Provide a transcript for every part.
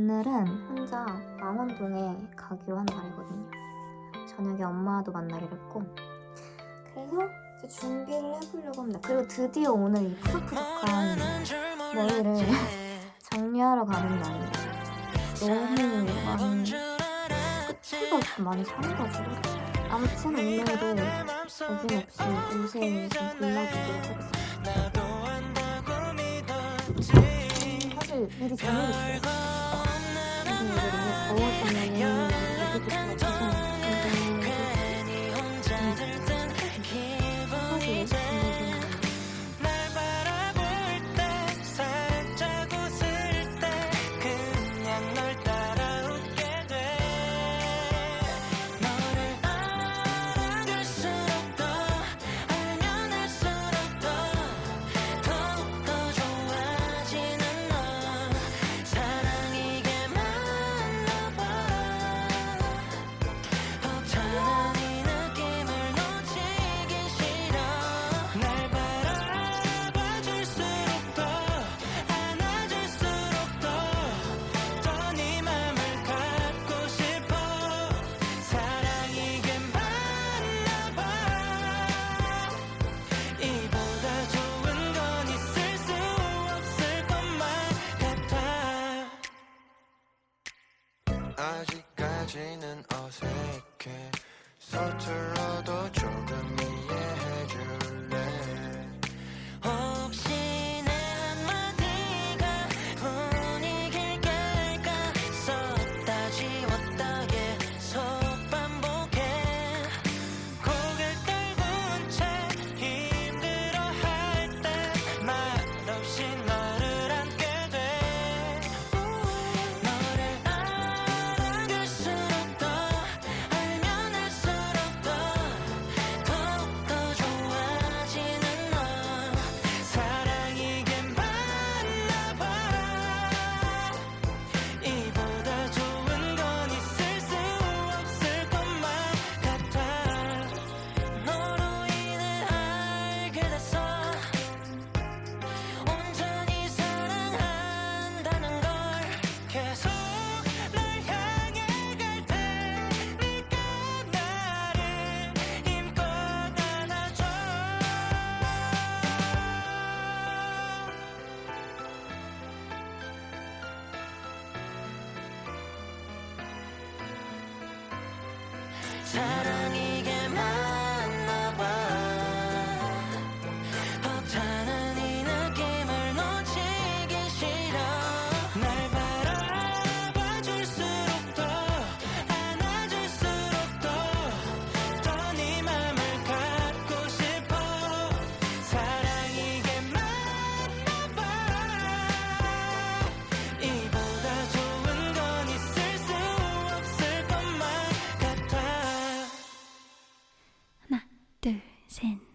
오늘은 혼자 망원동에 가기로 한 날이거든요. 저녁에 엄마도 만나기로 했고 그래서 이제 준비를 해보려고 합니다. 그리고 드디어 오늘 이 푸석푸석한 머리를 정리하러 가는 날이에요. 너무 많이 끝이가 많이 사는가지고 아무튼 오늘도 거진 없이 요새 좀 골라주도록 하겠습니다. 사실 미리 정해줬어요. 그래서 이제 너무 뭐 더워지면은 이렇게 좋다고 해서 지능 어색해. 서툴러도 조금 이해해줄래? 사랑. in.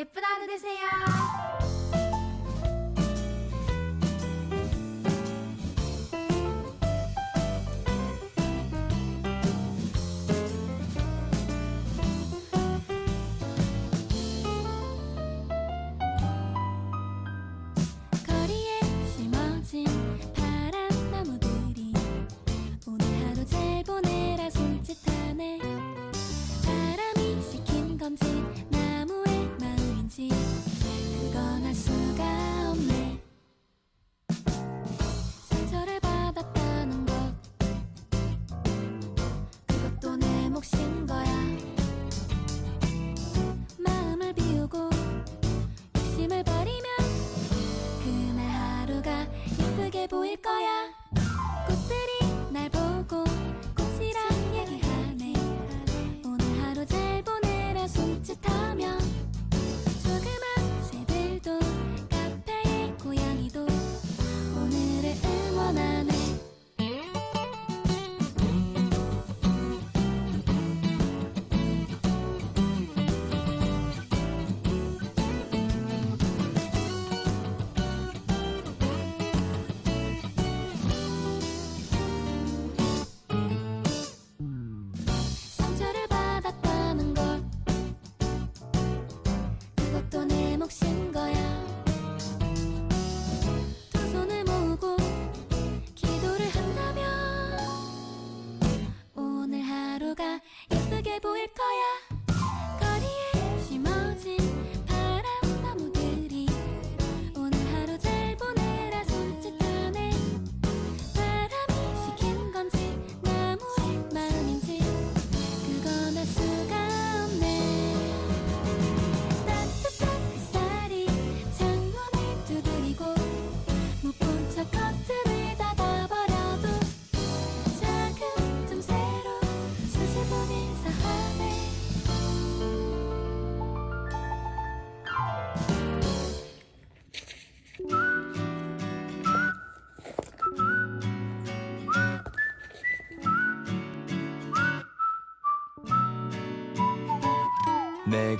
예쁜 하루 되세요.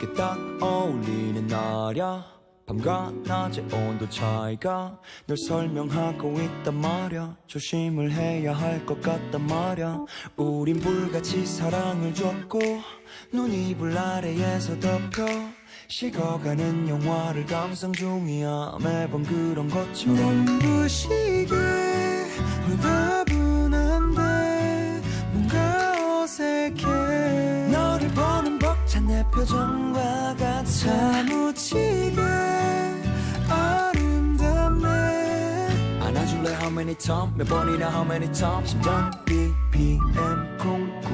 내게 딱 어울리는 날야. 밤과 낮의 온도 차이가 널 설명하고 있단 말야. 조심을 해야 할 것 같단 말야. 우린 불같이 사랑을 줬고 눈이 불 아래에서 덮여 식어가는 영화를 감상 중이야. 매번 그런 것처럼. 눈부시게 홀가분한데 뭔가 어색해. 너를 보는 벅찬 내 같아 사무치게 아름답네 안아줄래 how many time 몇 번이나 how many time 심장 BPM 쿵쿵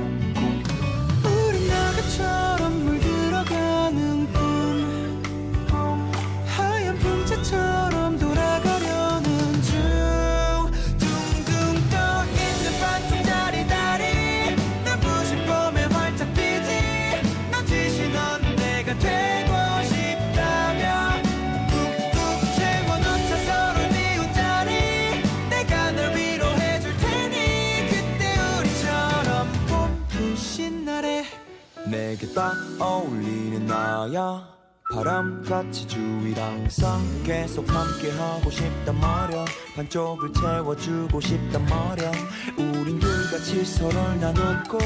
어울리는 나야. 바람같이 주위를 항상 계속 함께하고 싶단 말야. 반쪽을 채워주고 싶단 말야. 우린 둘같이 서로를 나눴고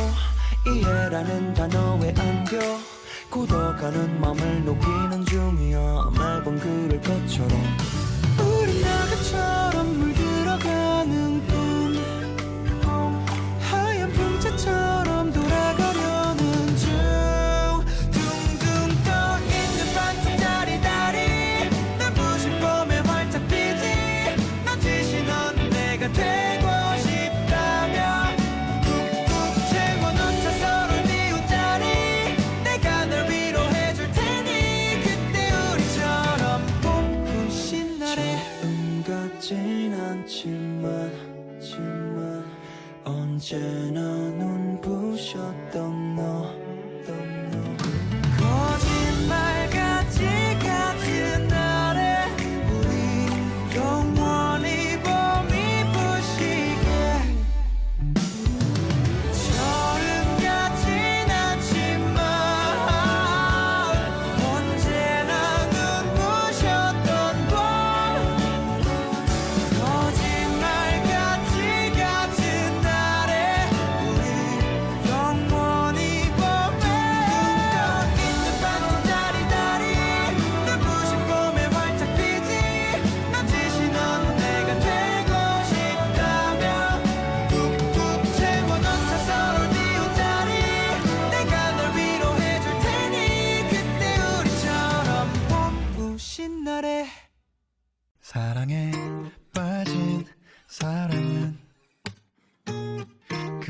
이해라는 단어에 안겨. 굳어가는 맘을 녹이는 중이야. 매번 그럴 것처럼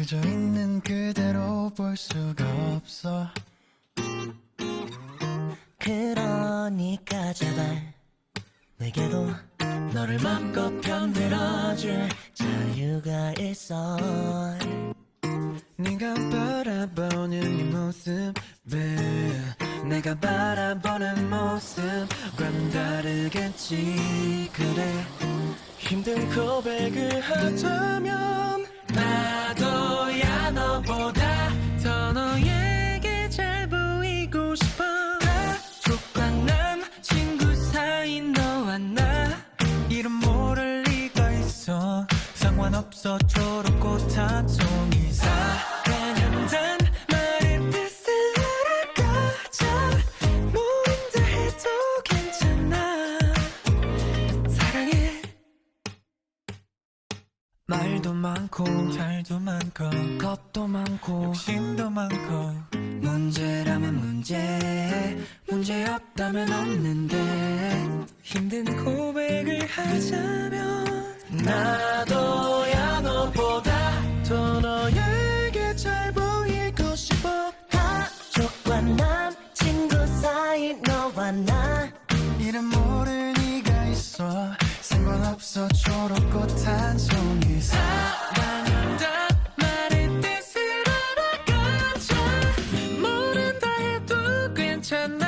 그저 있는 그대로 볼 수가 없어. 그러니까 제발 내게도 너를 맘껏 편들어줄 자유가 있어. 네가 바라보는 이 모습 왜 내가 바라보는 모습과는 다르겠지. 그래 힘든 고백을 하자면 일도 많고 잘도 많고 겁도 많고 욕심도 많고. 문제라면 문제 문제 없다면 없는데. 힘든 고백을 하자면 나도 pretend